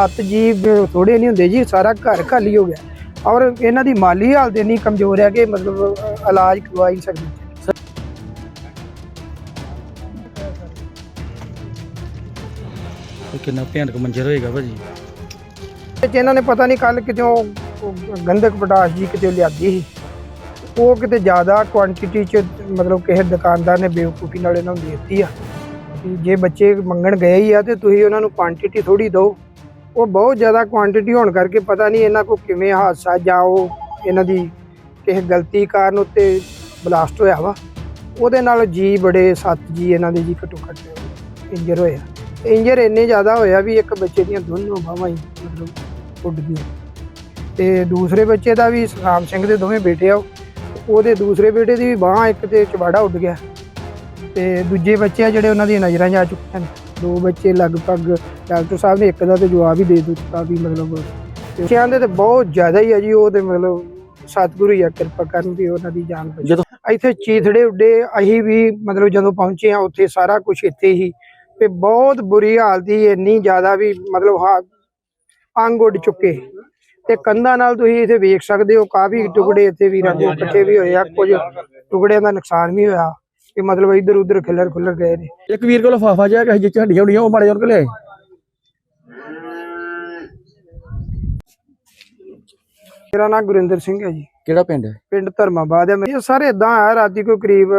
ਸੱਤ ਜੀ ਥੋੜੇ ਨਹੀਂ ਹੁੰਦੇ ਜੀ ਸਾਰਾ ਘਰ ਖਾਲੀ ਹੋ ਗਿਆ। ਔਰ ਇਹਨਾਂ ਦੀ ਮਾਲੀ ਹਾਲਤ ਇੰਨੀ ਕਮਜ਼ੋਰ ਹੈ ਕਿ ਮਤਲਬ ਇਲਾਜ ਕਰਵਾ ਹੀ ਨਹੀਂ ਸਕਦੇ। ਇਹ ਕਿੰਨਾ ਭਿਆਨਕ ਮੰਜ਼ਰ ਹੋਏਗਾ ਭਾਜੀ? ਤੇ ਇਹਨਾਂ ਨੇ ਪਤਾ ਨਹੀਂ ਕੱਲ ਕਿਤੋਂ ਗੰਧਕ ਪਟਾਸ਼ ਜੀ ਕਿਤੇ ਲਿਆਦੀ ਸੀ। ਉਹ ਕਿਤੇ ਜ਼ਿਆਦਾ ਕੁਆਂਟੀਟੀ ਚ ਮਤਲਬ ਕਿਸੇ ਦੁਕਾਨਦਾਰ ਨੇ ਬੇਵਕੂਫੀ ਨਾਲ ਇਹਨਾਂ ਨੂੰ ਦੇ ਦਿੱਤੀ ਆ। ਜੇ ਬੱਚੇ ਮੰਗਣ ਗਏ ਹੀ ਆ ਤੇ ਤੁਸੀਂ ਉਹਨਾਂ ਨੂੰ ਕੁਆਂਟੀਟੀ ਥੋੜੀ ਦਿਓ। ਉਹ ਬਹੁਤ ਜ਼ਿਆਦਾ ਕੁਆਂਟੀਟੀ ਹੋਣ ਕਰਕੇ ਪਤਾ ਨਹੀਂ ਇਹਨਾਂ ਕੋ ਕਿਵੇਂ ਹਾਦਸਾ ਜਾਂ ਉਹ ਇਹਨਾਂ ਦੀ ਕਿਸੇ ਗਲਤੀ ਕਾਰਨ ਉੱਤੇ ਬਲਾਸਟ ਹੋਇਆ ਵਾ। ਉਹਦੇ ਨਾਲ ਜੀ ਬੜੇ, ਸੱਤ ਜੀ ਇਹਨਾਂ ਦੇ ਜੀ ਘੱਟੋ ਘੱਟ ਇੰਜਰ ਹੋਇਆ ਇੰਜਰ ਇੰਨੇ ਜ਼ਿਆਦਾ ਹੋਇਆ ਵੀ ਇੱਕ ਬੱਚੇ ਦੀਆਂ ਦੋਨੋਂ ਬਾਹਾਂ ਹੀ ਮਤਲਬ ਉੱਡ ਗਈਆਂ। ਤੇ ਦੂਸਰੇ ਬੱਚੇ ਦਾ ਵੀ ਰਾਮ ਸਿੰਘ ਦੇ ਦੋਵੇਂ ਬੇਟੇ ਆ ਉਹ। ਉਹਦੇ ਦੂਸਰੇ ਬੇਟੇ ਦੀ ਵੀ ਬਾਹ ਇੱਕ ਤੇ ਚਵਾੜਾ ਉੱਡ ਗਿਆ। ਤੇ ਦੂਜੇ ਬੱਚੇ ਆ ਜਿਹੜੇ ਉਹਨਾਂ ਦੀਆਂ ਨਜ਼ਰਾਂ 'ਚ ਆ ਚੁੱਕੇ ਨੇ। ਦੋ ਬੱਚੇ ਲਗਭਗ ਡਾਕਟਰ ਸਾਹਿਬ ਨੇ ਇੱਕ ਦਾ ਤੇ ਜਵਾਬ ਹੀ ਦੇ ਦਿੱਤਾ ਵੀ ਮਤਲਬ ਬੱਚਿਆਂ ਦੇ ਤੇ ਬਹੁਤ ਜ਼ਿਆਦਾ ਹੀ ਆ ਜੀ ਉਹ ਤੇ ਮਤਲਬ ਸਤਿਗੁਰੂ ਹੀ ਆ ਕਿਰਪਾ ਕਰਨ ਵੀ ਉਹਨਾਂ ਦੀ ਜਾਨ ਬਚੇ। ਜਦੋਂ ਇੱਥੇ ਚੀਥੜੇ ਉੱਡੇ ਅਸੀਂ ਵੀ ਮਤਲਬ ਜਦੋਂ ਪਹੁੰਚੇ ਆ ਉੱਥੇ ਸਾਰਾ ਕੁਝ ਇੱਥੇ ਹੀ। ਤੇ ਬਹੁਤ ਬੁਰੀ ਹਾਲਤ ਸੀ ਇੰਨੀ ਜ਼ਿਆਦਾ ਵੀ ਮਤਲਬ ਹਾ- ਅੰਗ ਉੱਡ ਚੁੱਕੇ। ਤੇ ਕੰਧਾਂ ਨਾਲ ਤੁਸੀਂ ਇੱਥੇ ਵੇਖ ਸਕਦੇ ਹੋ ਕਾਫੀ ਟੁਕੜੇ ਇੱਥੇ ਵੀਰਾਂ ਦੇ ਇਕੱਠੇ ਵੀ ਹੋਏ ਆ ਕੁਝ ਟੁਕੜਿਆਂ ਦਾ ਨੁਕਸਾਨ ਵੀ ਹੋਇਆ। ਕਿ ਮਤਲਬ ਇੱਧਰ ਉੱਧਰ ਖਿਲਰ ਖੁੱਲਰ ਗਏ ਨੇ। ਇੱਕ ਵੀਰ ਕੋਲ ਲਫਾਫਾ ਜਿਹਾ ਕਹੇ ਜਿੱਚ ਹੱਡੀਆਂ ਹੁਡੀਆਂ ਉਹ ਮਾੜੇ ਜੋਰ ਕੇ ਲਿਆਏ ਮੇਰਾ ਨਾਮ ਗੁਰਿੰਦਰ ਸਿੰਘ ਹੈ ਜੀ। ਕਿਹੜਾ ਪਿੰਡ ਹੈ? ਪਿੰਡ ਧਰਮਾਬਾਦ ਹੈ। ਇਹ ਸਾਰੇ ਇਦਾਂ ਆ ਰਾਤੀ ਕੋਈ ਕਰੀਬ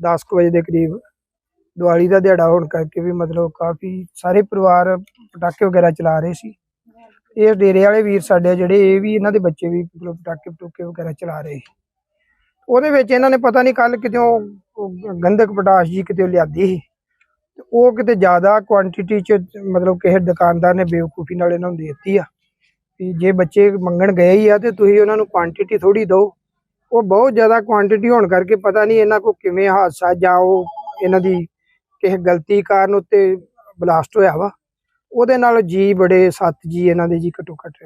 10 ਕੁ ਵਜੇ ਦੇ ਕਰੀਬ ਦੀਵਾਲੀ ਦਾ ਦਿਹਾੜਾ ਹੋਣ ਕਰਕੇ ਵੀ ਮਤਲਬ ਕਾਫੀ ਸਾਰੇ ਪਰਿਵਾਰ ਪਟਾਕੇ ਵਗੈਰਾ ਚਲਾ ਰਹੇ ਸੀ। ਇਹ ਡੇਰੇ ਵਾਲੇ ਵੀਰ ਸਾਡੇ ਜਿਹੜੇ ਇਹ ਵੀ ਇਹਨਾਂ ਦੇ ਬੱਚੇ ਵੀ ਮਤਲਬ ਪਟਾਕੇ ਪਟੂਕੇ ਵਗੈਰਾ ਚਲਾ ਰਹੇ ਉਹਦੇ ਵਿੱਚ ਇਹਨਾਂ ਨੇ ਪਤਾ ਨਹੀਂ ਕੱਲ ਕਿਤੋਂ ਗੰਧਕ ਪਟਾਸ਼ ਜੀ ਕਿਤੇ ਲਿਆਦੀ ਸੀ ਤੇ ਉਹ ਕਿਤੇ ਜ਼ਿਆਦਾ ਕੁਆਂਟੀਟੀ ਚ ਮਤਲਬ ਕਿਸੇ ਦੁਕਾਨਦਾਰ ਨੇ ਬੇਵਕੂਫੀ ਨਾਲ ਇਹਨਾਂ ਨੂੰ ਦੇ ਦਿੱਤੀ ਆ। ਵੀ ਜੇ ਬੱਚੇ ਮੰਗਣ ਗਏ ਹੀ ਆ ਤੇ ਤੁਸੀਂ ਉਹਨਾਂ ਨੂੰ ਕੁਆਂਟੀਟੀ ਥੋੜੀ ਦਿਓ। ਉਹ ਬਹੁਤ ਜ਼ਿਆਦਾ ਕੁਆਂਟੀਟੀ ਹੋਣ ਕਰਕੇ ਪਤਾ ਨਹੀਂ ਇਹਨਾਂ ਕੋ ਕਿਵੇਂ ਹਾਦਸਾ ਜਾਂ ਉਹ ਇਹਨਾਂ ਦੀ ਕਿਸੇ ਗਲਤੀ ਕਾਰਨ ਉੱਤੇ ਬਲਾਸਟ ਹੋਇਆ ਵਾ। ਉਹਦੇ ਨਾਲ ਜੀ ਬੜੇ ਸੱਤ ਜੀ ਇਹਨਾਂ ਦੇ ਜੀ ਘੱਟੋ ਘੱਟ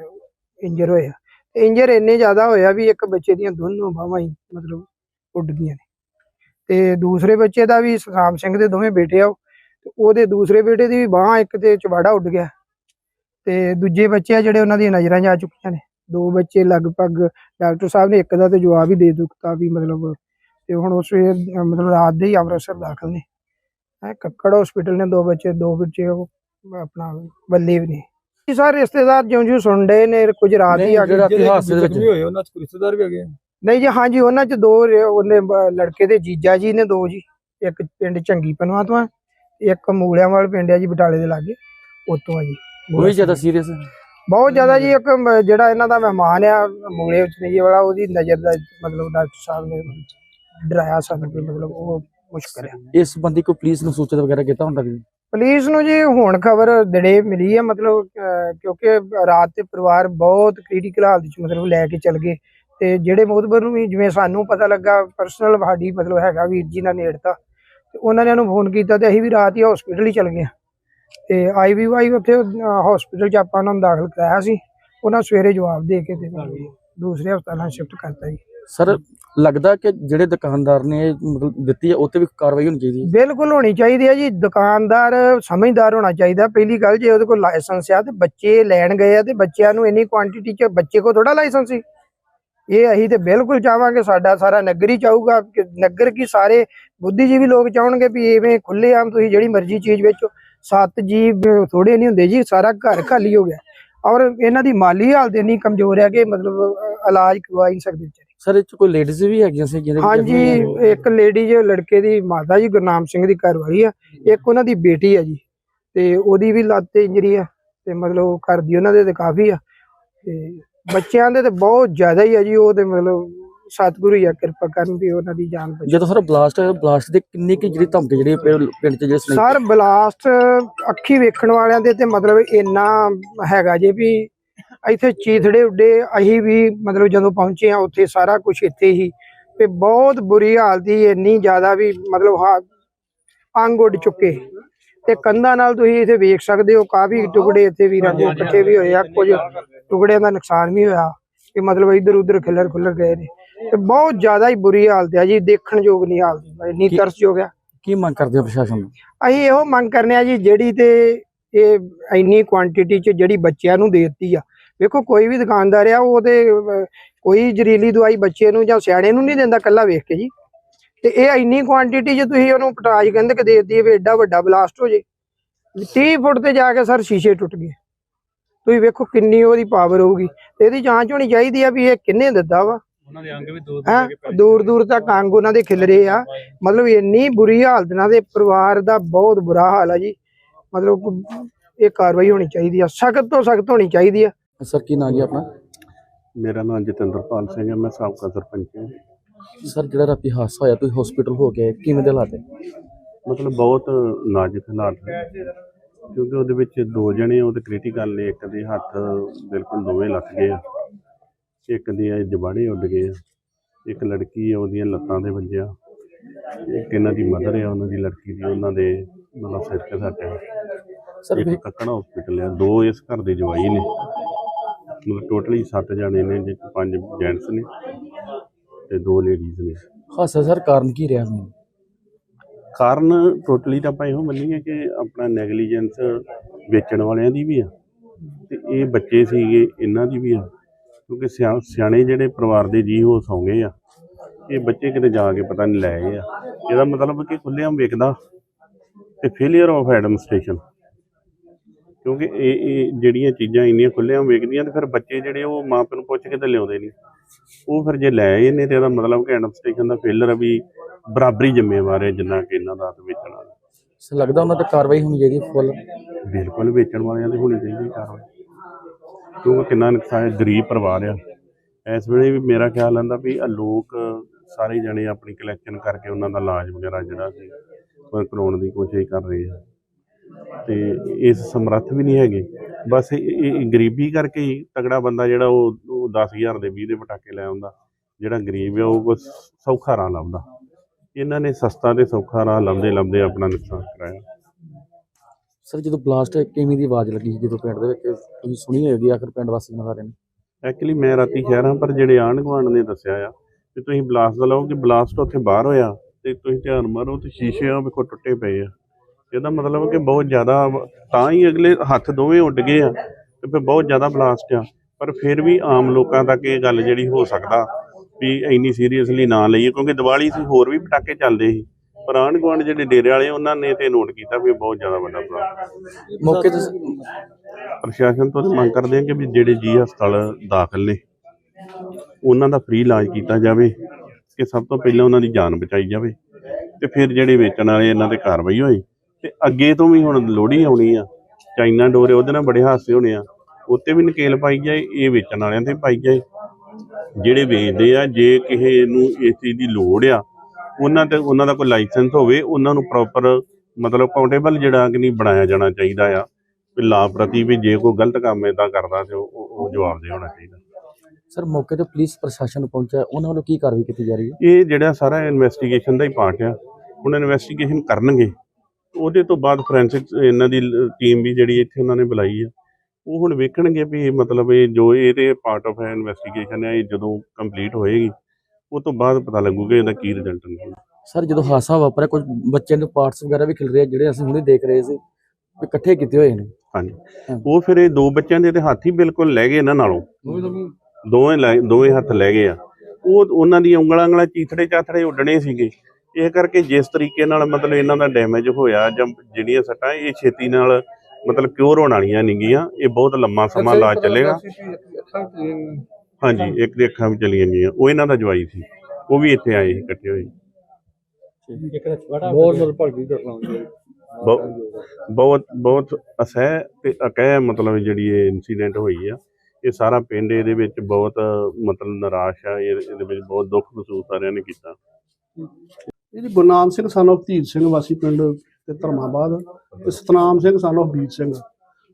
ਇੰਜਰ ਹੋਇਆ ਇੰਜਰ ਇੰਨੇ ਜ਼ਿਆਦਾ ਹੋਇਆ ਵੀ ਇੱਕ ਬੱਚੇ ਦੀਆਂ ਦੋਨੋਂ ਬਾਹਾਂ ਹੀ ਮਤਲਬ ਉੱਡ ਗਈਆਂ ਨੇ। ਤੇ ਦੂਸਰੇ ਬੱਚੇ ਦਾ ਵੀ ਰਾਮ ਸਿੰਘ ਦੇ ਦੋਵੇਂ ਬੇਟੇ ਆ ਉਹਦੇ ਦੂਸਰੇ ਬੇਟੇ ਦੀ ਵੀ ਬਾਹ ਇੱਕ ਤੇ ਚਵਾੜਾ ਉੱਡ ਗਿਆ। ਤੇ ਦੂਜੇ ਬੱਚੇ ਆ ਜਿਹੜੇ ਉਹਨਾਂ ਦੀਆਂ ਨਜ਼ਰਾਂ 'ਚ ਆ ਚੁੱਕੀਆਂ ਨੇ। ਦੋ ਬੱਚੇ ਲਗਭਗ ਡਾਕਟਰ ਸਾਹਿਬ ਨੇ ਇੱਕ ਦਾ ਤੇ ਜਵਾਬ ਹੀ ਦੇ ਦਿੱਤਾ ਵੀ ਮਤਲਬ ਤੇ ਹੁਣ ਉਸ ਅਹ ਮਤਲਬ ਰਾਤ ਦੇ ਹੀ ਅੰਮ੍ਰਿਤਸਰ ਦਾਖਲ ਨੇ। ਹੈ ਕੱਕੜ ਹਸਪੀਟਲ ਨੇ ਦੋ ਬੱਚੇ ਦੋ ਬੱਚੇ ਉਹ ਆਪਣਾ ਬੱਲੇ ਵੀ ਨੇ। ਇਹ ਸਾਰੇ ਰਿਸ਼ਤੇਦਾਰ ਜਿਉਂ ਜਿਉਂ ਸੁਣ ਡਏ ਨੇ ਕੁਝ ਰਾਤ ਹੀ ਆ ਗਏ। ਕਿ ਹਾਦਸੇ ਦੇ ਵਿੱਚ। ਹੋਏ ਉਹਨਾਂ ਚ ਰਿਸ਼ਤੇਦਾਰ ਵੀ ਆ? ਨਹੀਂ ਜੀ ਹਾਂਜੀ ਉਹਨਾਂ ਚ ਦੋ ਰੇ- ਉਹਨੇ ਬ- ਲੜਕੇ ਦੇ ਜੀਜਾ ਜੀ ਨੇ ਦੋ ਜੀ ਇੱਕ ਪਿੰਡ ਚੰਗੀ ਪਨਵਾ ਤੋਂ ਆ ਇੱਕ ਮੂਲਿਆਂ ਵਾਲ ਪਿੰਡ ਆ ਜੀ ਬਟਾਲੇ ਦੇ ਲਾਗੇ ਉਤੋਂ ਆ ਜੀ। ਉਹ ਵੀ ਜ਼ਿਆਦਾ ਸੀਰੀਅਸ ਬਹੁਤ ਜ਼ਿਆਦਾ ਜੀ ਇੱਕ ਮ- ਜਿਹੜਾ ਇਹਨਾਂ ਦਾ ਮਹਿਮਾਨ ਆ ਮੂਲੇ ਵਿੱਚ ਨਹੀਂ ਵਾਲਾ ਉਹਦੀ ਨਜ਼ਰ ਦਾ ਮਤਲਬ ਡਾਕਟਰ ਸਾਹਿਬ ਨੇ ਡਰਾਇਆ ਸਾਨੂੰ ਕਿ ਮਤਲਬ ਉਹ ਮੁਸ਼ਕਲ ਆ ਇਸ ਸੰਬੰਧੀ ਕੋਈ ਪੁਲਿਸ ਨੂੰ ਸੂਚਿਤ ਵਗੈਰਾ ਕੀਤਾ ਹੁੰਦਾ ਵੀ? ਪੁਲਿਸ ਨੂੰ ਜੀ ਹੁਣ ਖਬਰ ਦੜੇ ਮਿਲੀ ਹੈ ਮਤਲਬ ਅਹ, ਕਿਉਂਕਿ ਰਾਤ ਤੇ ਪਰਿਵਾਰ ਬਹੁਤ ਕ੍ਰਿਟੀਕਲ ਹਾਲਤ ਚ ਮਤਲਬ ਲੈ ਕੇ ਚਲ ਗਏ। ਤੇ ਜਿਹੜੇ ਮੋਦਬਰ ਨੂੰ ਵੀ ਜਿਵੇਂ ਸਾਨੂੰ ਪਤਾ ਲੱਗਾ ਪਰਸਨਲ ਸਾਡੀ ਮਤਲਬ ਹੈਗਾ ਵੀਰ ਜੀ ਨਾਲ ਨੇੜਤਾ ਤੇ ਉਹਨਾਂ ਨੇ ਉਹਨੂੰ ਫੋਨ ਕੀਤਾ ਤੇ ਅਸੀਂ ਵੀ ਰਾਤ ਹੀ ਹਸਪੀਟਲ ਹੀ ਚਲ ਗਏ ਤੇ ਆਈਵੀਵਾਈ ਉੱਥੇ ਹਸਪੀਟਲ ਚ ਆਪਾਂ ਉਹਨਾਂ ਨੂੰ ਦਾਖਲ ਕਰਾਇਆ ਸੀ ਉਹਨਾਂ ਸਵੇਰੇ ਜਵਾਬ ਦੇ ਕੇ ਤੇ ਦੂਸਰੇ ਹਸਪਤਾਲਾਂ ਸ਼ਿਫਟ ਕਰਤਾ ਜੀ। ਸਰ ਲੱਗਦਾ ਕਿ ਜਿਹੜੇ ਦੁਕਾਨਦਾਰ ਨੇ ਇਹ ਮਤਲਬ ਦਿੱਤੀ ਹੈ ਉੱਤੇ ਵੀ ਕਾਰਵਾਈ ਹੋਣੀ ਚਾਹੀਦੀ ਹੈ? ਬਿਲਕੁਲ ਹੋਣੀ ਚਾਹੀਦੀ ਹੈ ਜੀ ਦੁਕਾਨਦਾਰ ਸਮਝਦਾਰ ਹੋਣਾ ਚਾਹੀਦਾ। ਪਹਿਲੀ ਗੱਲ ਜੇ ਉਹਦੇ ਕੋਲ ਲਾਇਸੈਂਸ ਆ ਤੇ ਬੱਚੇ ਲੈਣ ਗਏ ਆ ਤੇ ਬੱਚਿਆਂ ਨੂੰ ਇੰਨੀ ਕੁਆਂਟੀਟੀ ਚ ਬੱਚੇ ਕੋ ਥੋੜਾ ਲਾਇਸੈਂਸ ਸੀ। ਇਹ ਅਸੀਂ ਤੇ ਬਿਲਕੁਲ ਚਾਹਾਂਗੇ ਸਾਡਾ ਸਾਰਾ ਨਗਰ ਹੀ ਚਾਹੂਗਾ ਨਗਰ ਕੀ ਸਾਰੇ ਬੁੱਧੀਜੀਵੀ ਲੋਕ ਚਾਹਣਗੇ ਵੀ ਐਵੇਂ ਖੁੱਲੇ ਆਮ ਤੁਸੀਂ ਜਿਹੜੀ ਮਰਜ਼ੀ ਚੀਜ਼ ਵੇਚੋ। ਸੱਤ ਜੀ ਥੋੜੇ ਨਹੀਂ ਹੁੰਦੇ ਜੀ ਸਾਰਾ ਘਰ ਖਾਲੀ ਹੋ ਗਿਆ। ਔਰ ਇਹਨਾਂ ਦੀ ਮਾਲੀ ਹਾਲਤ ਇੰਨੀ ਕਮਜ਼ੋਰ ਹੈ ਕਿ ਮਤਲਬ ਇਲਾਜ ਕਰਵਾ ਨਹੀਂ ਸਕਦੇ ਵਿਚਾਰੇ। ਸਰ ਇਹ ਚ ਕੋਈ ਲੇਡੀਜ਼ ਵੀ ਹੈਗੀਆਂ ਸੀ ਜਿਹਦੇ ਹਾਂਜੀ ਇੱਕ ਲੇਡੀ ਜੋ ਲੜਕੇ ਦੀ ਮਾਤਾ ਜੀ ਗੁਰਨਾਮ ਸਿੰਘ ਦੀ ਘਰ ਵਾਲੀ ਆ। ਇੱਕ ਉਹਨਾਂ ਦੀ ਬੇਟੀ ਆ ਜੀ। ਤੇ ਉਹਦੀ ਵੀ ਲੱਤ ਤੇ ਇੰਜਰੀ ਆ। ਤੇ ਮਤਲਬ ਘਰ ਦੀ ਉਹਨਾਂ ਦੇ ਤੇ ਕਾਫੀ ਆ। ਤੇ ਬੱਚਿਆਂ ਦੇ ਤੇ ਬਹੁਤ ਜ਼ਿਆਦਾ ਹੀ ਆ ਜੀ ਉਹ ਤੇ ਮਤਲਬ ਸਤਿਗੁਰੂ ਹੀ ਆ ਕਿਰਪਾ ਕਰਨ ਵੀ ਉਹਨਾਂ ਦੀ ਜਾਨ ਬਚੇ। ਜਦੋਂ ਸਰ ਬਲਾਸਟ ਹੋਇਆ ਬਲਾਸਟ ਦੇ ਕਿੰਨੀ ਕੀ ਜਿਹੜੀ ਧਮਕੀ ਜਿਹੜੀ ਪਿੰ- ਪਿੰਡ ਚ ਜਿਹੜੇ ਸੁਣਾਈ ਸਰ ਬਲਾਸਟ ਅੱਖੀ ਵੇਖਣ ਵਾਲਿਆਂ ਦੇ ਤੇ ਮਤਲਬ ਇੰਨਾ ਹੈਗਾ ਜੇ ਵੀ ਇੱਥੇ ਚੀਥੜੇ ਉੱਡੇ ਅਸੀਂ ਵੀ ਮਤਲਬ ਜਦੋਂ ਪਹੁੰਚੇ ਆ ਉੱਥੇ ਸਾਰਾ ਕੁਝ ਇੱਥੇ ਹੀ। ਤੇ ਬਹੁਤ ਬੁਰੀ ਹਾਲਤ ਸੀ ਇੰਨੀ ਜ਼ਿਆਦਾ ਵੀ ਮਤਲਬ ਹਾ- ਅੰਗ ਉੱਡ ਚੁੱਕੇ। ਤੇ ਕੰਧਾਂ ਨਾਲ ਤੁਸੀਂ ਇੱਥੇ ਵੇਖ ਸਕਦੇ ਹੋ ਕਾਫੀ ਟੁਕੜੇ ਇੱਥੇ ਵੀਰਾਂ ਦੇ ਇਕੱਠੇ ਵੀ ਹੋਏ ਆ ਕੁਝ ਟੁਕੜਿਆਂ ਦਾ ਨੁਕਸਾਨ ਵੀ ਹੋਇਆ ਕਿ ਮਤਲਬ ਇੱਧਰ ਉੱਧਰ ਖਿਲਰ ਖੁੱਲਰ ਗਏ ਨੇ। ਤੇ ਬਹੁਤ ਜ਼ਿਆਦਾ ਹੀ ਬੁਰੀ ਹਾਲਤ ਹੈ ਜੀ ਦੇਖਣ ਯੋਗ ਨਹੀਂ ਹਾਲਤ ਇੰਨੀ ਤਰਸਯੋਗ ਆ ਕੀ ਮੰਗ ਕਰਦੇ ਹੋ ਪ੍ਰਸ਼ਾਸਨ ਨੂੰ? ਅਸੀਂ ਇਹੋ ਮੰਗ ਕਰਨੇ ਆ ਜੀ ਜਿਹੜੀ ਤੇ ਇਹ ਇੰਨੀ ਕੁਆਂਟੀਟੀ ਚ ਜਿਹੜੀ ਬੱਚਿਆਂ ਨੂੰ ਦੇ ਦਿੱਤੀ ਆ। ਵੇਖੋ ਕੋਈ ਵੀ ਦੁਕਾਨਦਾਰ ਆ ਉਹ ਤੇ ਕੋਈ ਜ਼ਰੀਲੀ ਦਵਾਈ ਬੱਚੇ ਨੂੰ ਜਾਂ ਸਿਆਣੇ ਨੂੰ ਨਹੀਂ ਦਿੰਦਾ ਕੱਲਾ ਵੇਖ ਕੇ ਜੀ। ਤੇ ਇਹ ਇੰਨੀ ਕੁਆਂਟੀਟੀ ਚ ਤੁਸੀਂ ਉਹਨੂੰ ਪਟਾਜ ਕਹਿੰਦੇ ਕਿ ਦੇ ਦਿੱਤੀ ਹੈ ਵੀ ਐਡਾ ਵੱਡਾ ਬਲਾਸਟ ਹੋ ਜੇ। 30 ਫੁੱਟ ਤੇ ਜਾ ਕੇ ਸਰ ਸ਼ੀਸ਼ੇ ਟੁੱਟ ਗਏ। ਤੁਸੀਂ ਵੇਖੋ ਕਿੰਨੀ ਉਹਦੀ ਪਾਵਰ ਹੋਊਗੀ। ਤੇ ਇਹਦੀ ਜਾਂਚ ਹੋਣੀ ਚਾਹੀਦੀ ਆ ਵੀ ਇਹ ਕਿੰਨੇ ਦਿੱਤਾ ਵਾ। ਉਹਨਾਂ ਦੇ ਅੰਗ ਵੀ ਦੂਰ ਹੈਂ? ਦੂਰ ਦੂਰ ਤੱਕ ਅੰਗ ਉਹਨਾਂ ਦੇ ਖਿਲਰੇ ਆ। ਮਤਲਬ ਇੰਨੀ ਬੁਰੀ ਹਾਲਤ ਨਾਲ ਦੇ ਪਰਿਵਾਰ ਦਾ ਬਹੁਤ ਬੁਰਾ ਹਾਲ ਆ ਜੀ। ਮਤਲਬ ਇਹ ਕਾਰਵਾਈ ਹੋਣੀ ਚਾਹੀਦੀ ਆ। ਸਖਤ ਤੋਂ ਸਖਤ ਹੋਣੀ ਚਾਹੀਦੀ ਆ। ਸਰ ਕੀ ਨਾਂ ਜੀ ਆਪਣਾ? ਮੇਰਾ ਨਾਮ ਜਤਿੰਦਰਪਾਲ ਸਿੰਘ ਹੈ। ਮੈਂ ਸਾਬਕਾ ਸਰਪੰਚ ਹਾਂ। ਸਰ ਜਿਹੜਾ ਰਾਤੀ ਹਾਦਸਾ ਹੋਇਆ ਤੁਸੀਂ ਹਸਪੀਟਲ ਹੋ ਗਏ ਕਿਵੇਂ ਦੇ ਹਾਲਾਤ ਹੈ ਮਤਲਬ ਬਹੁਤ ਨਾਜ਼ੁਕ ਹਾਲਾਤ ਨੇ। ਕਿਉਂਕਿ ਉਹਦੇ ਵਿੱਚ ਦੋ ਜਣੇ ਉਹਦੇ ਕ੍ਰਿਟੀਕਲ ਨੇ ਇੱਕ ਦੇ ਹੱਥ ਬਿਲਕੁਲ ਦੋਵੇਂ ਲੱਥ ਗਏ ਆ। ਇੱਕ ਦੇ ਜਬਾੜੇ ਉੱਡ ਗਏ ਆ। ਇੱਕ ਲੜਕੀ ਆ ਉਹਦੀਆਂ ਲੱਤਾਂ ਦੇ ਵੱਜਿਆ। ਇੱਕ ਇਹਨਾਂ ਦੀ ਮਦਰ ਆ ਉਹਨਾਂ ਦੀ ਲੜਕੀ ਦੀ ਉਹਨਾਂ ਦੇ ਮਤਲਬ ਸਿਰ ਤੇ ਸੱਟ ਹੈ ਸਰ ਇੱਕ ਕੱਕਣਾ ਹਸਪੀਟਲ ਆ। ਦੋ ਇਸ ਘਰ ਦੇ ਜਵਾਈ ਨੇ। ਮਤਲਬ ਟੋਟਲੀ 7 ਜਣੇ ਨੇ 'ਚ ਪੰਜ ਜੈਂਟਸ ਨੇ ਤੇ ਦੋ ਲੇਡੀਜ਼ ਨੇ। ਹਾਦਸਾ ਸਰ ਕਾਰਨ ਕੀ ਰਿਹਾ ਮੈਨੂੰ ਕਾਰਨ ਟੋਟਲੀ ਤਾਂ ਆਪਾਂ ਇਹੋ ਮੰਨੀਏ ਕਿ ਆਪਣਾ ਨੈਗਲੀਜੈਂਸ ਵੇਚਣ ਵਾਲਿਆਂ ਦੀ ਵੀ ਆ ਤੇ ਇਹ ਬੱਚੇ ਸੀਗੇ, ਇਹਨਾਂ ਦੀ ਵੀ ਆ। ਕਿਉਂਕਿ ਸਿਆ- ਸਿਆਣੇ ਜਿਹੜੇ ਪਰਿਵਾਰ ਦੇ ਜੀ ਉਹ ਸੌਂਗੇ ਆ, ਇਹ ਬੱਚੇ ਕਿਤੇ ਜਾ ਕੇ ਪਤਾ ਨਹੀਂ ਲੈ ਆ। ਇਹਦਾ ਮਤਲਬ ਕਿ ਖੁੱਲ੍ਹੇਆਮ ਵੇਖਦਾ ਤੇ ਫੇਲਿਅਰ ਆਫ ਐਡਮਿਨਿਸਟ੍ਰੇਸ਼ਨ ਕਿਉਂਕਿ ਇਹ ਇਹ ਜਿਹੜੀਆਂ ਚੀਜ਼ਾਂ ਇੰਨੀਆਂ ਖੁੱਲ੍ਹੇਆਮ ਵੇਖਦੀਆਂ ਤੇ ਫਿਰ ਬੱਚੇ ਜਿਹੜੇ ਉਹ ਮਾਂ ਪਿਓ ਨੂੰ ਪੁੱਛ ਕੇ ਤੇ ਲਿਆਉਂਦੇ ਨਹੀਂ। ਉਹ ਫਿਰ ਜੇ ਲੈ ਆਏ ਨੇ ਤੇ ਇਹਦਾ ਮਤਲਬ ਕਿ ਐਡਮਿਨਿਸਟ੍ਰੇਸ਼ਨ ਦਾ ਫੇਲਰ ਵੀ ਬਰਾਬਰੀ ਜ਼ਿੰਮੇਵਾਰ ਹੈ ਜਿੰਨਾ ਕਿ ਇਹਨਾਂ ਦਾ ਤੇ ਵੇਚਣ ਵਾਲਾ। ਸਰ ਲੱਗਦਾ ਉਹਨਾਂ ਤੇ ਕਾਰਵਾਈ ਹੋਣੀ ਚਾਹੀਦੀ ਫੁੱਲ ਬਿਲਕੁਲ ਵੇਚਣ ਵਾਲਿਆਂ ਦੀ ਹੋਣੀ ਚਾਹੀਦੀ ਕਾਰਵਾਈ। ਕਿਉਂਕਿ ਕਿੰਨਾ ਨੁਕਸਾਨ ਹੈ ਗਰੀਬ ਪਰਿਵਾਰ ਆ। ਇਸ ਵੇਲੇ ਵੀ ਮੇਰਾ ਖਿਆਲ ਆਂਦਾ ਵੀ ਆਹ ਲੋਕ ਸਾਰੇ ਜਣੇ ਆਪਣੀ ਕਲੈਕਸ਼ਨ ਕਰਕੇ ਉਹਨਾਂ ਦਾ ਇਲਾਜ ਵਗੈਰਾ ਜਿਹੜਾ ਸੀ ਉਹ ਕਰਾਉਣ ਦੀ ਕੋਸ਼ਿਸ਼ ਕਰ ਰਹੇ ਆ। ਤੇ ਇਸ ਸਮਰੱਥ ਵੀ ਨਹੀਂ ਹੈਗੇ। ਬਸ ਇਹ ਇਹ- ਇਹ ਗਰੀਬੀ ਕਰਕੇ ਹੀ ਤਗੜਾ ਬੰਦਾ ਜਿਹੜਾ ਉਹ ਉਹ 10000 ਦੇ 20 ਦੇ ਪਟਾਕੇ ਲੈ ਆਉਂਦਾ। ਜਿਹੜਾ ਗਰੀਬ ਆ ਉਹ ਕੁਛ ਸੌਖਾ ਰਾਹ ਲੱਭਦਾ। ਇਹਨਾਂ ਨੇ ਸਸਤਾ ਤੇ ਸੌਖਾ ਰਾਹ ਲੱਭਦੇ ਲੱਭਦੇ ਆਪਣਾ ਨੁਕਸਾਨ ਕਰਾਇਆ। ਸਰ ਜਦੋਂ ਬਲਾਸਟ ਕਿਵੇਂ ਦੀ ਆਵਾਜ਼ ਲੱਗੀ ਜਦੋਂ ਪਿੰਡ ਦੇ ਵਿੱਚ? ਤੁਸੀਂ ਸੁਣੀ ਹੋਏਗੀ ਆਖਰ ਪਿੰਡ ਵਾਸੀਆਂ ਸਾਰਿਆਂ ਨੇ ਐਕਚੁਅਲੀ ਮੈਂ ਰਾਤੀ ਸ਼ਹਿਰ ਪਰ ਜਿਹੜੇ ਆਂਢ ਗੁਆਂਢ ਨੇ ਦੱਸਿਆ ਆ ਕਿ ਤੁਸੀਂ ਬਲਾਸਟ ਦਾ ਲਓ ਕਿ ਬਲਾਸਟ ਉੱਥੇ ਬਾਹਰ ਹੋਇਆ ਤੇ ਤੁਸੀਂ ਧਿਆਨ ਮਾਰੋ ਤੇ ਸ਼ੀਸ਼ੇ ਆ ਵੇਖੋ ਟੁੱਟੇ ਪਏ ਆ। ਇਹਦਾ ਮਤਲਬ ਕਿ ਬਹੁਤ ਜ਼ਿਆਦਾ ਤਾਂ ਹੀ ਅਗਲੇ ਹੱਥ ਦੋਵੇਂ ਉੱਡ ਗਏ ਆ ਤੇ ਫਿਰ ਬਹੁਤ ਜ਼ਿਆਦਾ ਬਲਾਸਟ ਆ। ਪਰ ਫਿਰ ਵੀ ਆਮ ਲੋਕਾਂ ਤੱਕ ਇਹ ਗੱਲ ਜਿਹੜੀ ਹੋ ਸਕਦਾ ਵੀ ਇੰਨੀ ਸੀਰੀਅਸਲੀ ਨਾ ਲਈਏ ਕਿਉਂਕਿ ਦੀਵਾਲੀ ਸੀ ਹੋਰ ਵੀ ਪਟਾਕੇ ਚੱਲਦੇ ਸੀ। ਪਰ ਆਂਢ ਗੁਆਂਢ ਜਿਹੜੇ ਡੇਰੇ ਵਾਲੇ ਉਹਨਾਂ ਨੇ ਤੇ ਨੋਟ ਕੀਤਾ ਵੀ ਇਹ ਬਹੁਤ ਜ਼ਿਆਦਾ ਵੱਡਾ ਬਲਾਸਟ ਮੌਕੇ ਤੇ ਪ੍ਰਸ਼ਾਸਨ ਤੋਂ ਮੰਗ ਕਰਦੇ ਹਾਂ ਕਿ ਵੀ ਜਿਹੜੇ ਜੀ ਹਸਪਤਾਲ ਦਾਖਲ ਨੇ ਉਹਨਾਂ ਦਾ ਫ੍ਰੀ ਇਲਾਜ ਕੀਤਾ ਜਾਵੇ ਕਿ ਸਭ ਤੋਂ ਪਹਿਲਾਂ ਉਹਨਾਂ ਦੀ ਜਾਨ ਬਚਾਈ ਜਾਵੇ ਤੇ ਫਿਰ ਜਿਹੜੇ ਵੇਚਣ ਵਾਲੇ ਇਹਨਾਂ ਤੇ ਕਾਰਵਾਈ ਹੋਏ ਤੇ ਅੱਗੇ ਤੋਂ ਵੀ ਹੁਣ ਲੋਹੜੀ ਆਉਣੀ ਆ ਚਾਈਨਾ ਡੋਰੇ ਉਹਦੇ ਨਾਲ ਬੜੇ ਹਾਦਸੇ ਹੋਣੇ ਆ ਉੱਤੇ ਵੀ ਨਕੇਲ ਪਾਈ ਜਾਏ ਇਹ ਵੇਚਣ ਵਾਲਿਆਂ ਤੇ ਪਾਈ ਜਾਏ ਜਿਹੜੇ ਵੇਚਦੇ ਆ ਜੇ ਕਿਸੇ ਨੂੰ ਇਸ ਚੀਜ਼ ਦੀ ਲੋੜ ਆ ਉਹਨਾਂ ਤੇ ਉਹਨਾਂ ਦਾ ਕੋਈ ਲਾਇਸੈਂਸ ਹੋਵੇ ਉਹਨਾਂ ਨੂੰ ਪ੍ਰੋਪਰ ਮਤਲਬ ਕਾਊਂਟੇਬਲ ਜਿਹੜਾ ਕਿ ਨਹੀਂ ਬਣਾਇਆ ਜਾਣਾ ਚਾਹੀਦਾ ਆ। ਵੀ ਲਾ ਪ੍ਰਤੀ ਵੀ ਜੇ ਕੋਈ ਗਲਤ ਕੰਮ ਇਦਾਂ ਕਰਦਾ ਤੇ ਉਹ ਜਵਾਬ ਦੇ ਹੋਣਾ ਚਾਹੀਦਾ। ਸਰ ਮੌਕੇ ਤੇ ਪੁਲਿਸ ਪ੍ਰਸ਼ਾਸਨ ਪਹੁੰਚਿਆ ਉਹਨਾਂ ਵੱਲੋਂ ਕੀ ਕਾਰਵਾਈ ਕੀਤੀ ਜਾ ਰਹੀ ਹੈ? ਇਹ ਜਿਹੜਾ ਸਾਰਾ ਇਨਵੈਸਟੀਗੇਸ਼ਨ ਦਾ ਹੀ ਪਾਰਟ ਆ। ਹੁਣ ਇਨਵੈਸਟੀਗੇਸ਼ਨ ਕਰਨਗੇ। ਉਹਦੇ ਤੋਂ ਬਾਅਦ ਫੋਰੈਂਸਿਕ ਇਹਨਾਂ ਦੀ ਟੀਮ ਵੀ ਜਿਹੜੀ ਇੱਥੇ ਉਹਨਾਂ ਨੇ ਬੁਲਾਈ ਆ। ਉਹ ਹੁਣ ਵੇਖਣਗੇ ਵੀ ਮਤਲਬ ਇਹ ਜੋ ਇਹਦੇ ਪਾਰਟ ਆਫ ਇਨਵੈਸਟੀਗੇਸ਼ਨ ਹੈ ਇਹ ਜਦੋਂ ਕੰਪਲੀਟ ਹੋਏਗੀ ਉਹ ਤੋਂ ਬਾਅਦ ਪਤਾ ਲੱਗੂਗਾ ਇਹਦਾ ਕੀ ਰਿਜ਼ਲਟ ਨਿਕਲਦਾ ਸਰ ਜਦੋਂ ਹਾਦਸਾ ਵਾਪਰਿਆ ਕੁਝ ਬੱਚਿਆਂ ਦੇ ਪਾਰਟਸ ਵਗੈਰਾ ਵੀ ਖਿਲ ਰਹੇ ਆ, ਜਿਹੜੇ ਅਸੀਂ ਹੁਣੇ ਦੇਖ ਰਹੇ ਸੀ ਇਕੱਠੇ ਕੀਤੇ ਹੋਏ ਨੇ। ਹਾਂਜੀ। ਉਹ ਫਿਰ ਇਹ ਦੋ ਬੱਚਿਆਂ ਦੇ ਤੇ ਹੱਥ ਹੀ ਬਿਲਕੁਲ ਲੈ ਗਏ ਇਹਨਾਂ ਨਾਲੋਂ। ਦੋਵੇਂ ਦੋਵੇਂ ਹੱਥ ਲੈ ਗਏ ਆ। ਉਹ ਉਹਨਾਂ ਦੀ ਉਂਗਲਾਂ ਉਂਗਲਾਂ ਚੀਥੜੇ ਚਾਥੜੇ ਉੱਡਣੇ ਸੀਗੇ। ਇਹ ਕਰਕੇ ਜਿਸ ਤਰੀਕੇ ਨਾਲ ਮਤਲਬ ਇਹਨਾਂ ਦਾ ਡੈਮੇਜ ਹੋਇਆ ਜਾਂ ਜਿਹੜੀਆਂ ਸੱਟਾਂ ਇਹ ਛੇਤੀ ਨਾਲ ਮਤਲਬ ਕਿਉਰ ਹੋਣ ਵਾਲੀਆਂ ਨਹੀਂ ਗੀਆਂ। ਇਹ ਬਹੁਤ ਲੰਮਾ ਸਮਾਂ ਲਾ ਚੱਲੇਗਾ। ਹਾਂਜੀ ਇੱਕ ਦੀ ਅੱਖਾਂ ਵੀ ਚਲੀਆਂ ਗਈਆਂ। ਉਹ ਇਹਨਾਂ ਦਾ ਜਵਾਈ ਸੀ। ਉਹ ਵੀ ਇੱਥੇ ਆਏ ਸੀ ਇਕੱਠੇ ਹੋਏ। ਬਹੁਤ ਬਹੁਤ ਬਹੁਤ ਬਹੁਤ ਅਸਹਿ ਤੇ ਅਕਹਿ ਮਤਲਬ ਜਿਹੜੀ ਇਹ ਇਨਸੀਡੈਂਟ ਹੋਈ ਆ। ਇਹ ਸਾਰਾ ਪਿੰਡ ਇਹਦੇ ਵਿੱਚ ਬਹੁਤ ਮਤਲਬ ਨਿਰਾਸ਼ ਆ। ਇਹ- ਇਹਦੇ ਵਿੱਚ ਬਹੁਤ ਦੁੱਖ ਮਹਿਸੂਸ ਸਾਰਿਆਂ ਨੇ ਕੀਤਾ। ਇਹ ਜੀ ਗੁਰਨਾਮ ਸਿੰਘ son of ਧੀਰ ਸਿੰਘ ਵਾਸੀ ਪਿੰਡ ਤੇ ਧਰਮਾਬਾਦ ਤੇ ਸਤਨਾਮ ਸਿੰਘ of ਬੀਰ ਸਿੰਘ।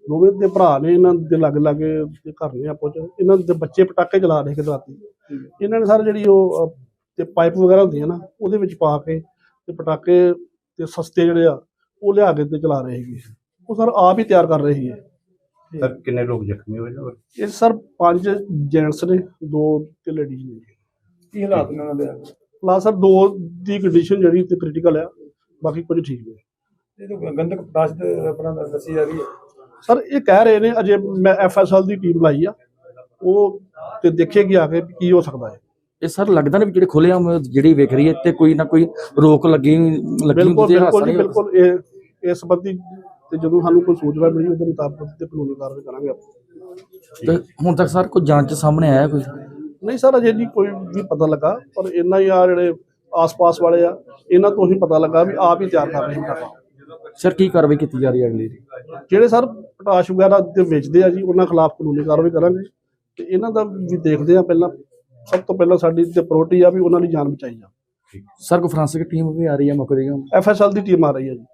ਦੋਵੇਂ ਦੇ ਭਰਾ ਨੇ ਇਹਨਾਂ ਦੇ ਲੱਗ ਲਾਗੇ ਦੇ ਘਰ ਨੇ ਆਪੋ ਚ ਇਹਨਾਂ ਦੇ ਬੱਚੇ ਪਟਾਕੇ ਚਲਾ ਰਹੇ ਕਿ ਰਾਤੀ। ਇਹਨਾਂ ਨੇ ਸਰ ਜਿਹੜੀ ਉਹ ਤੇ ਪਾਈਪ ਵਗੈਰਾ ਹੁੰਦੀਆਂ ਨਾ ਉਹਦੇ ਵਿੱਚ ਪਾ ਕੇ ਤੇ ਪਟਾਕੇ ਤੇ ਸਸਤੇ ਜਿਹੜੇ ਆ ਉਹ ਲਿਆ ਕੇ ਤੇ ਚਲਾ ਰਹੇ ਸੀਗੇ ਉਹ ਸਰ ਆਪ ਹੀ ਤਿਆਰ ਕਰ ਰਹੇ ਸੀਗੇ ਸਰ ਕਿੰਨੇ ਲੋਕ ਜ਼ਖਮੀ ਹੋਏ ਨੇ? ਇਹ ਸਰ ਪੰਜ ਜੈਂਟਸ ਨੇ ਦੋ ਤੇ ਲੇਡੀਜ਼ ਨੇ। ਕੀ ਹਾਲਾਤ ਨੇ ਉਹਨਾਂ ਦੇ? ਪਲੱਸ ਸਰ ਦੋ ਦੀ ਕੰਡੀਸ਼ਨ ਜਿਹੜੀ ਤੇ ਕ੍ਰਿਟੀਕਲ ਆ ਬਾਕੀ ਕੁਝ ਠੀਕ ਨੇ। ਇਹ ਤਾਂ ਗੰਦਕ ਪਦਾਰਥ ਆਪਣਾ ਦੱਸੀ ਜਾ ਰਹੀ ਹੈ। ਸਰ ਇਹ ਕਹਿ ਰਹੇ ਨੇ ਅਜੇ ਮੈਂ ਐਫਐਸਐਲ ਦੀ ਟੀਮ ਲਾਈ ਆ। ਉਹ ਤੇ ਦੇਖੇਗੀ ਆ ਕੇ ਕੀ ਹੋ ਸਕਦਾ ਹੈ। ਇਹ ਸਰ ਲੱਗਦਾ ਨਹੀਂ ਵੀ ਜਿਹੜੇ ਖੁੱਲੇ ਆਮ ਜਿਹੜੀ ਵਿਖ ਰਹੀ ਹੈ ਤੇ ਕੋਈ ਨਾ ਕੋਈ ਰੋਕ ਲੱਗੀ ਲੱਗੀ ਬਿਲਕੁਲ ਬਿਲਕੁਲ। ਬਿਲਕੁਲ। ਇਹ ਇਸ ਸੰਬੰਧੀ ਤੇ ਜਦੋਂ ਸਾਨੂੰ ਕੋਈ ਸੂਚਨਾ ਮਿਲੀ ਉਹਦੇ ਮੁਤਾਬਕ ਤੇ ਕਾਨੂੰਨੀ ਕਾਰਵਾਈ ਕਰਾਂਗੇ ਆਪਾਂ। ਤੇ ਹੁਣ ਤੱਕ ਸਰ ਕੋਈ ਜਾਂਚ ਸਾਹਮਣੇ ਆਇਆ ਕੋਈ? ਨਹੀਂ ਸਰ ਅਜੇ ਨਹੀਂ ਕੋਈ ਵੀ ਪਤਾ ਲੱਗਾ ਪਰ ਇੰਨਾ ਹੀ ਆ ਜਿਹੜੇ ਆਸ-ਪਾਸ ਵਾਲੇ ਆ ਇਹਨਾਂ ਤੋਂ ਹੀ ਪਤਾ ਲੱਗਾ ਵੀ ਆਪ ਹੀ ਤਿਆਰ ਕਰ ਰਹੇ ਨੇ ਡਾਟਾ ਸਰ ਕੀ ਕਾਰਵਾਈ ਕੀਤੀ ਜਾ ਰਹੀ ਹੈ ਅਗਲੀ? ਦੀ? ਜਿਹੜੇ ਸਰ ਪਟਾਸ਼ ਵਗੈਰਾ ਤੇ ਵੇਚਦੇ ਆ ਜੀ ਉਹਨਾਂ ਖਿਲਾਫ ਕਾਨੂੰਨੀ ਕਾਰਵਾਈ ਕਰਾਂਗੇ। ਤੇ ਇਹਨਾਂ ਦਾ ਵੀ ਦੇਖਦੇ ਆ ਪਹਿਲਾਂ ਸਭ ਤੋਂ ਪਹਿਲਾਂ ਸਾਡੀ ਤੇ ਪ੍ਰਾਇੋਰਟੀ ਆ ਵੀ ਉਹਨਾਂ ਦੀ ਜਾਨ ਬਚਾਈ ਜਾ ਸਰ ਕੋਈ ਫਰਾਂਸਿਕ ਟੀਮ ਵੀ ਆ ਰਹੀ ਹੈ ਮੌਕੇ ਦੀ ਐਫਐਸਐਲ ਦੀ ਟੀਮ ਆ ਰਹੀ ਹੈ ਜੀ।